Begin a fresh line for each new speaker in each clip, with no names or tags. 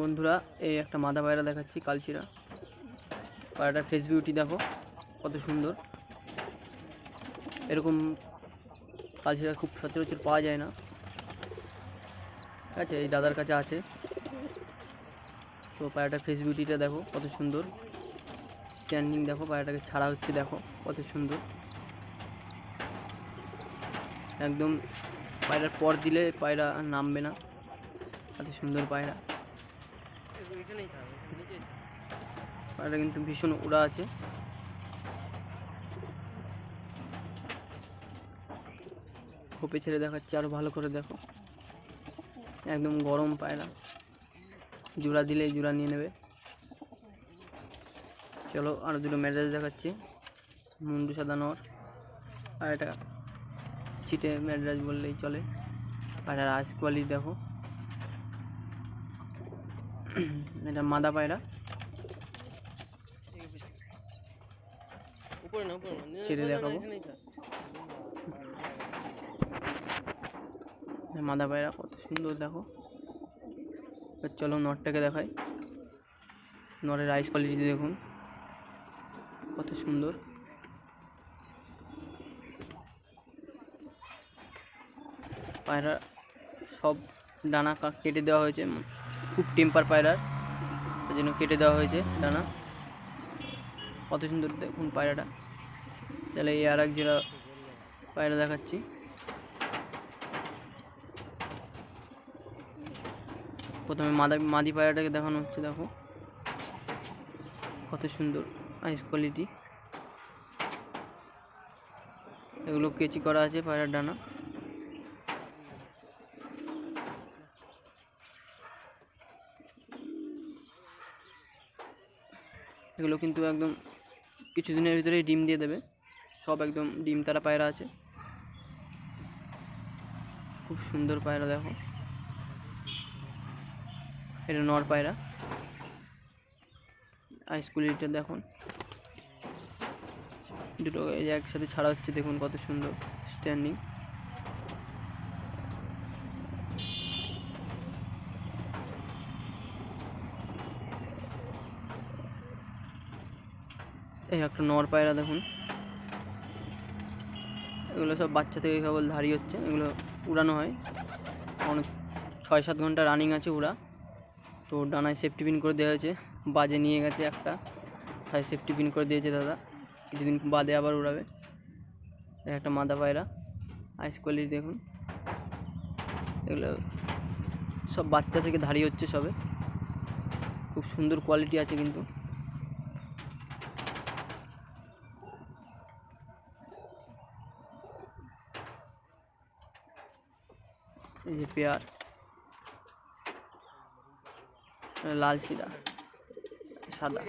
বন্ধুরা, এই একটা মাদা পায়রা দেখাচ্ছি কালচিরা পায়রাটার ফেস বিউটি দেখো, কত সুন্দর। এরকম কালচিরা খুব সচরাচর পাওয়া যায় না। ঠিক আছে, এই দাদার কাছে আছে। তো পায়রাটার ফেস বিউটিটা দেখো, কত সুন্দর। স্ট্যান্ডিং দেখো, পায়রাটাকে ছাড়া হচ্ছে, দেখো, কত সুন্দর। একদম পায়রার পর দিলে পায়রা নামবে না। এত সুন্দর পায়রা। পায়রা কিন্তু ভীষণ উড়া আছে। খোপে ছেড়ে দেখাচ্ছে আরও ভালো করে দেখো। একদম গরম পায়রা। জোড়া দিলে জোড়া নিয়ে নেবে। চলো আরও দুটো ম্যাড্রেস দেখাচ্ছি। মুন্ডু সাদানোর আর এটা চিটে ম্যাড্রাস বললেই চলে। আর রাইস কোয়ালিটি দেখো। এটা মাদা পায়রা। ছেড়ে দেখাবো। মাদা পায়রা কত সুন্দর দেখো। এবার চলো নটটাকে দেখাই। নরের রাইস কোয়ালিটি দেখুন। কত সুন্দর। পায়রা সব ডানা কেটে দেওয়া হয়েছে। খুব টেম্পার পায়রার। তার জন্য কেটে দেওয়া হয়েছে ডানা কত সুন্দর দেখুন পায়রাটা। তাহলে এই আর এক জোড়া পায়রা দেখাচ্ছি। প্রথমে মাদা মাদি পায়রাটাকে দেখানো হচ্ছে, দেখো। কত সুন্দর আইস কোয়ালিটি এগুলো কেচি করা আছে পায়রার ডানা। এগুলো কিন্তু একদম কিছুদিনের ভিতরেই ডিম দিয়ে দেবে। সব একদম ডিম তারা পায়রা আছে। খুব সুন্দর পায়রা দেখো। এটা নর পায়রা। আইস কোয়ালিটিটা দেখুন। দুটো একসাথে ছাড়া হচ্ছে, দেখুন কত সুন্দর স্ট্যান্ডিং এই একটা নর পায়রা দেখুন। এগুলো সব বাচ্চা থেকে কেবল ধারি হচ্ছে, এগুলো উড়ানো হয়। অনেক ছয় সাত ঘণ্টা রানিং আছে উড়া তো ডানায় সেফটি পিন করে দেওয়া হয়েছে। বাজে নিয়ে গেছে একটা, তাই সেফটি পিন করে দিয়েছে দাদা। কিছুদিন বাদে আবার উড়াবে। একটা মাদা পায়রা আইস কোয়ালিটি দেখুন। এগুলো সব বাচ্চা থেকে ধারি হচ্ছে সবে। খুব সুন্দর কোয়ালিটি আছে কিন্তু। এই যে পেয়ার। লাল শিরা সাদা।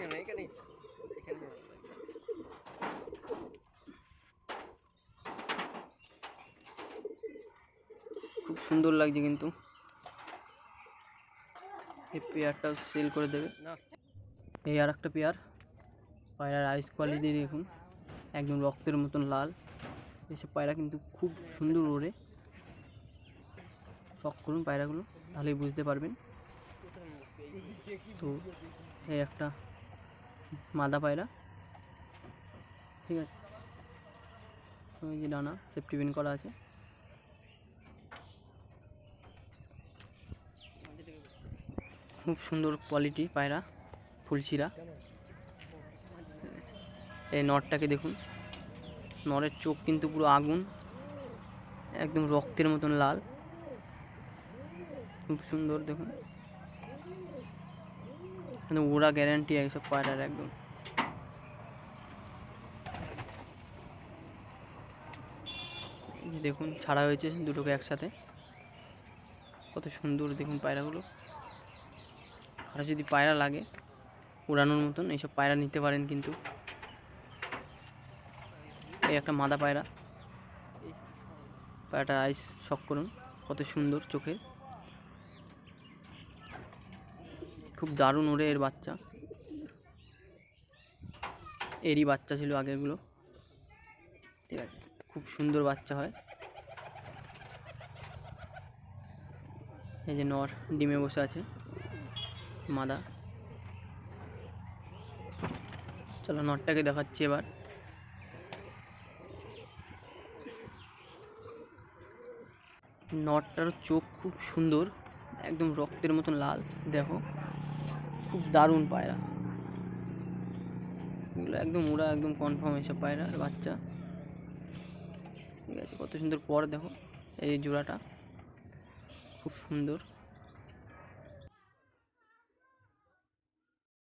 খুব সুন্দর লাগছে কিন্তু। এই পেয়ারটা সেল করে দেবে। এই আর একটা পেয়ার, পায়রার আইস কোয়ালিটি দেখুন। একদম রক্তের মতন লাল। এসব পায়রা কিন্তু খুব সুন্দর ওড়ে। শখ করুন পায়রাগুলো, তাহলেই বুঝতে পারবেন। তো এই একটা মাদা পায়রা, ঠিক আছে? ওই যে ডানা সেফটি পিন করা আছে। খুব সুন্দর কোয়ালিটি পায়রা, ফুলশিরা। এই নরটাকে দেখুন, নরের চোখ কিন্তু পুরো আগুন, একদম রক্তের মতন লাল। খুব সুন্দর দেখুন। একদম ওরা গ্যারান্টি এইসব পায়রার একদম। দেখুন, ছাড়া হয়েছে দুটোকে একসাথে। কত সুন্দর দেখুন পায়রাগুলো। আর যদি পায়রা লাগে, উড়ানোর মতন, এইসব পায়রা নিতে পারেন কিন্তু। এই একটা মাদা পায়রা। পায়রাটার আইস শখ করুন, কত সুন্দর চোখের। খুব দারুণ ওরে এর বাচ্চা। এরই বাচ্চা ছিল আগেরগুলো। ঠিক আছে, খুব সুন্দর বাচ্চা হয়। এই যে নর ডিমে বসে আছে, মাদা। চলো নটটাকে দেখাচ্ছি এবার। নটটার চোখ খুব সুন্দর, একদম রক্তের মতন লাল, দেখো। খুব দারুণ পায়রা। এগুলো একদম, ওরা একদম কনফার্ম এসব পায়রা বাচ্চা। ঠিক আছে, কত সুন্দর পর দেখো, এই জোড়াটা। খুব সুন্দর।